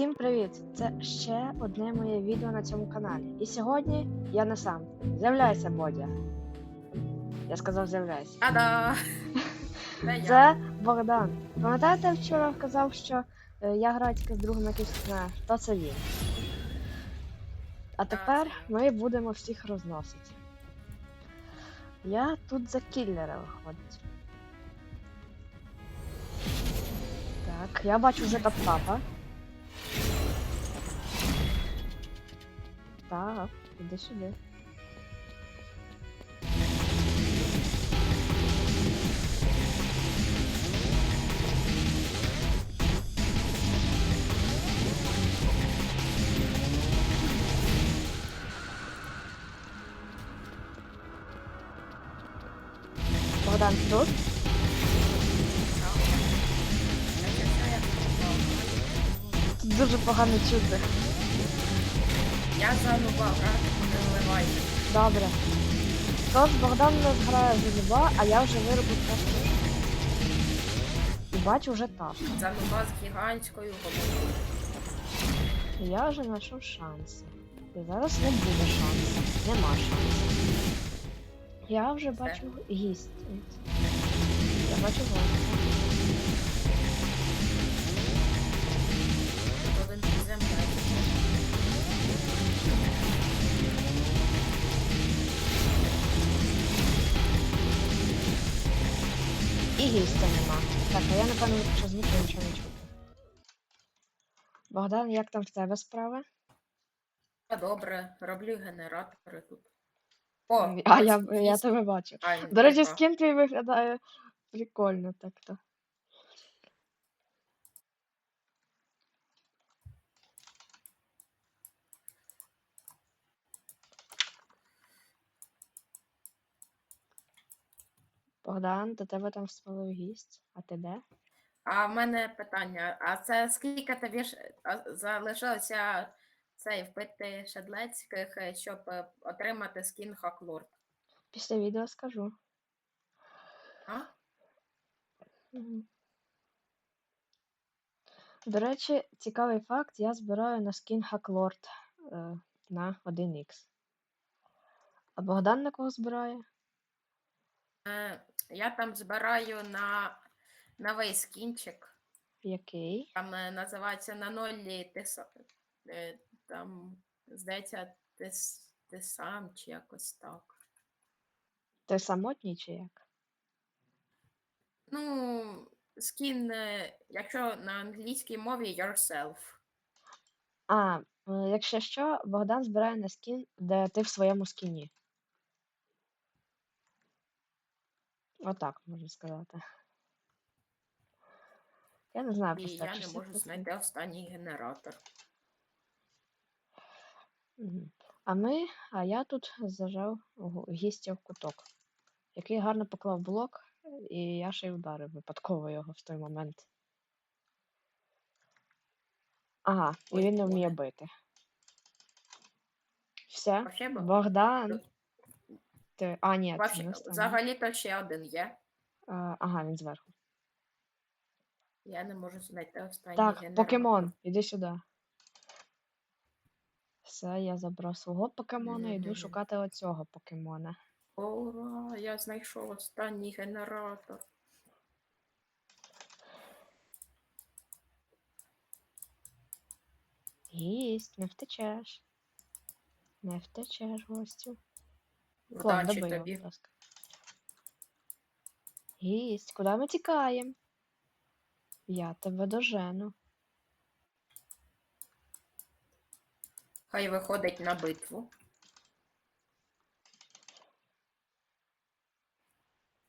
Всім привіт! Це ще одне моє відео на цьому каналі. І сьогодні я не сам. З'являйся, Бодя. Я сказав з'являйся. Та-да! Це Богдан. Пам'ятаєте, вчора казав, що е, я граю тільки з другом не знаю, хто це він. А тепер ми будемо всіх розносити. Я тут за кіллера виходить. Так, я бачу вже топ-папа. Так, іди сюди. Богдан ти тут? Це все я за грати не вливайте. Добре. Тож Богдан у нас грає за люба, а я вже виробив просто. І бачу вже так. За нуба з гігантською головою. Я вже знайшов шанси. І зараз не буде шансу. Нема шансу. Я вже бачу гість. Я бачу гостя. І нема. Так, а я напевно що звуку нічого не чути. Богдан, як там в тебе справи? Добре, роблю генератори тут. О, а я, я тебе бачу. До речі, з скін твій виглядає прикольно так-то. Богдан, до тебе там спалив гість, а ти де? А в мене питання: а це скільки тобі ж а, залишилося цей вбити шедлецьких, е, щоб е, отримати скін Хаклорд? Після відео скажу. А? Мгм. До речі, цікавий факт, я збираю на скін Хаклорд е, на 1х. А Богдан на кого збирає? Е, Я там збираю на новий скінчик. Який? Там е, називається на нолі ти са- е, там, здається, ти, ти сам чи якось так. Ти самотній чи як? Ну, скін, якщо на англійській мові yourself. А, якщо що, Богдан збирає на скін, де ти в своєму скіні. Отак можна сказати. Я не знаю І просто. я не можу знайти останній генератор. А ми, а я тут зажав гістя в куток, який гарно поклав блок, і я ще й ударив випадково його в той момент. Ага, і він не вміє бити. Все, Богдан. Ти... А, ні, це не останній. взагалі-то ще один є. А, ага, він зверху. Я не можу знайти останній Так, генератор. покемон, іди сюди. Все, я забрав свого покемона, йду Мгм. шукати оцього покемона. Ура, я знайшов останній генератор. Гість, не втечеш. Не втечеш, гостю. Клон, Вдачі добий його, тобі. будь ласка. Гість, куди ми тікаємо? Я тебе дожену. Хай виходить на битву.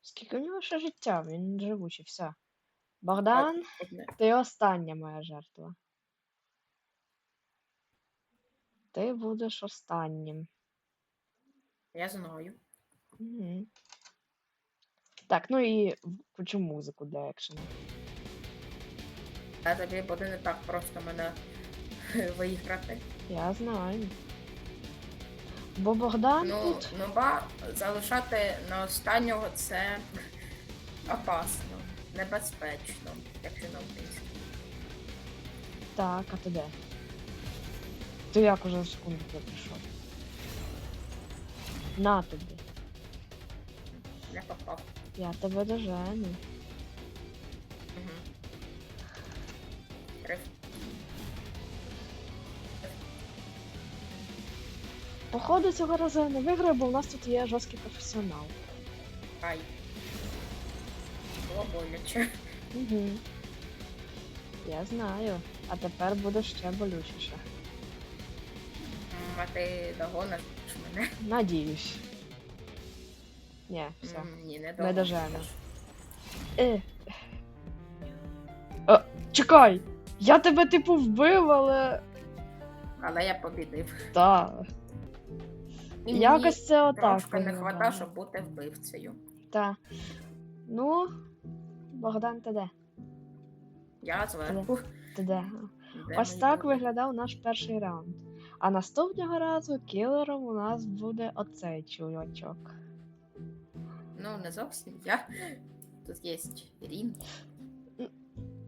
Скільки у нього ще життя? Він живучий, все. Богдан, Одне. ти остання моя жертва. Ти будеш останнім. Я знаю. Угу. Так, ну і включу музику для екшену. А тобі буде не так просто мене виграти. Я знаю. Бо Богдан Ну, тут. ну ба залишати на останнього це опасно, небезпечно, якщо на українській. Так, а ти де? Ти як уже секунду прийшов? На тобі. Не попав. Я тебе дожену. Угу. Походу цього разу я не виграю, бо у нас тут є жорсткий професіонал. Ай. Було боляче. Угу. Я знаю. А тепер буде ще болючіше. А ти догониш мене? Надіюсь. Ні, все. Ні, не Не дожену. Е. Е, чекай! Я тебе типу вбив, але. Але я побідив. Та. І мені Якось це отак. Трошки не виглядає. хвата, щоб бути вбивцею. Та. Ну. Богдан, ти де? Я зверху. Ти де? Де Ось так виглядав наш перший раунд. А наступного разу кілером у нас буде оцей чувачок. Ну, не зовсім я. Тут є Рін.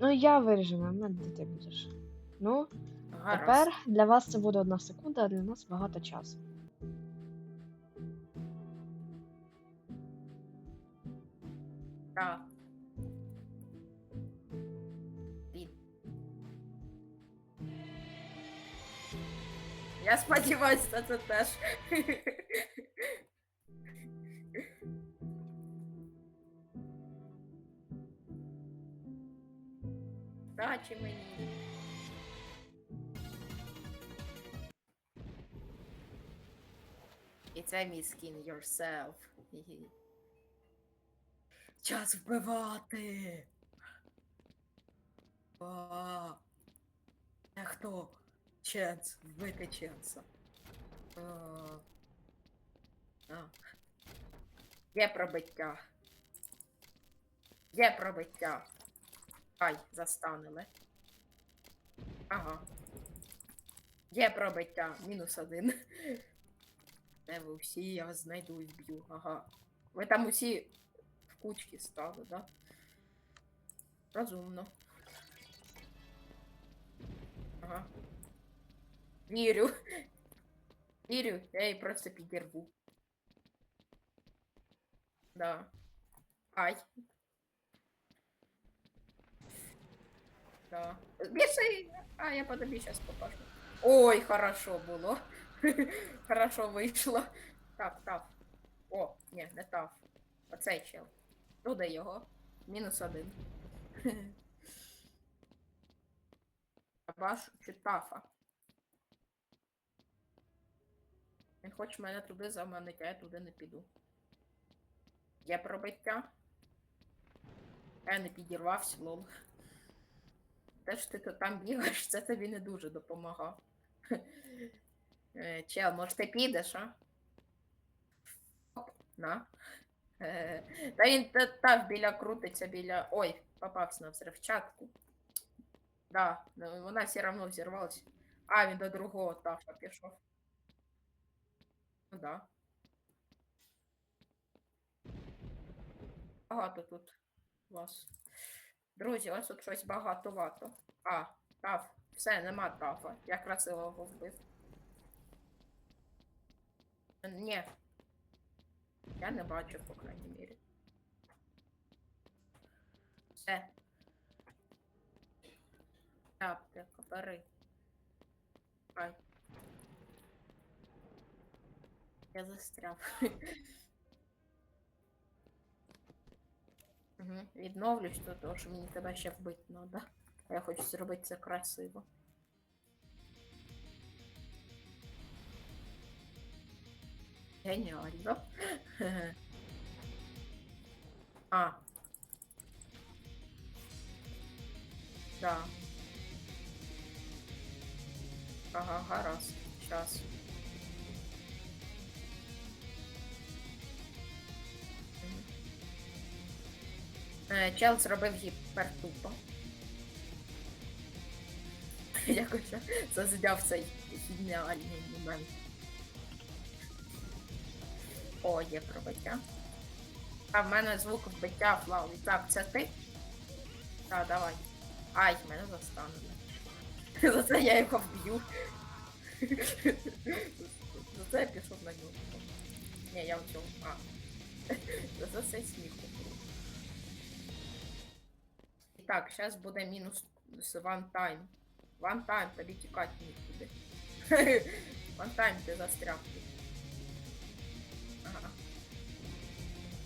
Ну, я виріжу, на де ти будеш. Ну, Гаразд. тепер для вас це буде одна секунда, а для нас багато часу. Так. Я сподіваюся, що це теж. Дачі мені. І це мій скін yourself. Час вбивати. А. Хто? Ченс. Вбити Ченса. А. Є пробиття. Є пробиття. Ай, застанили. Ага. Є пробиття. Мінус один. Де ви всі? Я знайду і вб'ю. Ага. Ви там усі в кучки стали, да? Розумно. Ага. Вірю. Вірю, я її просто підірву. Да. Ай. Да. Більше. А, я по тобі зараз покажу. Ой, хорошо було. хорошо вийшло. Так, так. О, ні, не тав. Оцей чел. Туди його. Мінус один. Баш чи тафа. Він хоче мене туди заманити, а я туди не піду. Є пробиття. Я не підірвався, лол. Те, що ти то там бігаєш, це тобі не дуже допомагав. Е, Чел, може ти підеш, а? Оп, на. Е, Та він та, та біля крутиться біля. Ой, попався на взривчатку. Да, ну, вона все одно взірвалась. А, він до другого тафа пішов. Да. Багато тут вас. Друзі, вас тут щось багато-вато. А, таф. Все, нема тафа. Я красиво його вбив. Ні. Я не бачу, по крайній мірі. Все. Аптека, бери. Ай. Я застряв. Угу. Відновлюсь до того, що мені тебе ще вбити треба. Я хочу зробити це красиво. Геніально. А. Да. Ага, гаразд. Щас. Чел зробив гіпертупо. Якось я зазняв цей геніальний момент. О, є пробиття. А в мене звук вбиття флау. Так, це ти? Так, давай. Ай, мене застанули. За це я його вб'ю. За це я пішов на нього. Ні, я в цьому. А. За це сміху. Так, зараз буде мінус. One time, тобі тікати нікуди. Time ти застряг тут. Ага.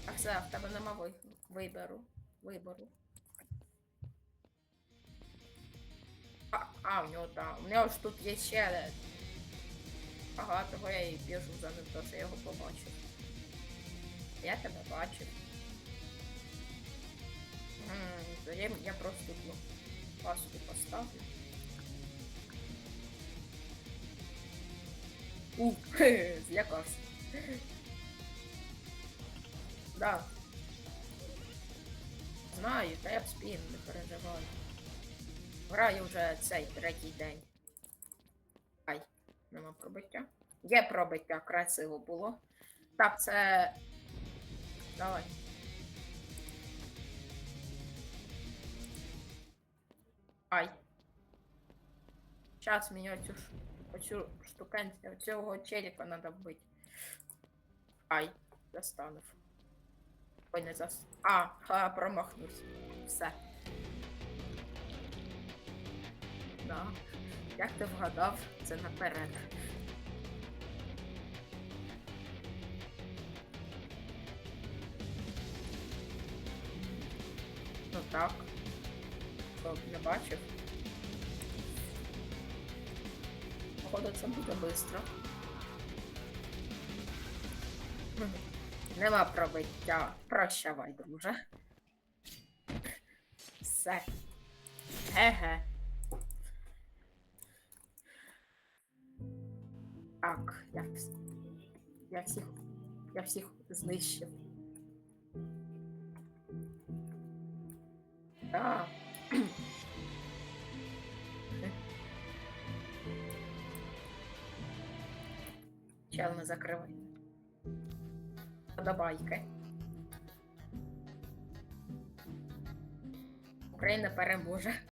А все, в тебе нема ви- вибору. Вибору. А, а, у нього там. У нього ж тут є ще. Ага, того я і біжу за ним, тому що я його побачив. Я тебе бачив. М, Тоді я просто тут паску поставлю. У, злякався. Да. Знаю, та я б не переживай. Граю вже цей третій день. Ай, нема пробиття. Є пробиття, красиво було. Так, це. Давай. Ай. Мені оцю, ш- оцю штукенцію, цього челіка треба вбити. Ай, застанув. Ой, не зас... А, ха, промахнувся. Все. Да. Як ти вгадав, це наперед. Ну так. Хто не бачив. Походу це буде швидко. Нема пробиття. Прощавай, друже. Все. Ге-ге. Так, я, я всіх. Я всіх знищив. Так. Чел не закривай. Подобайки. Україна переможе.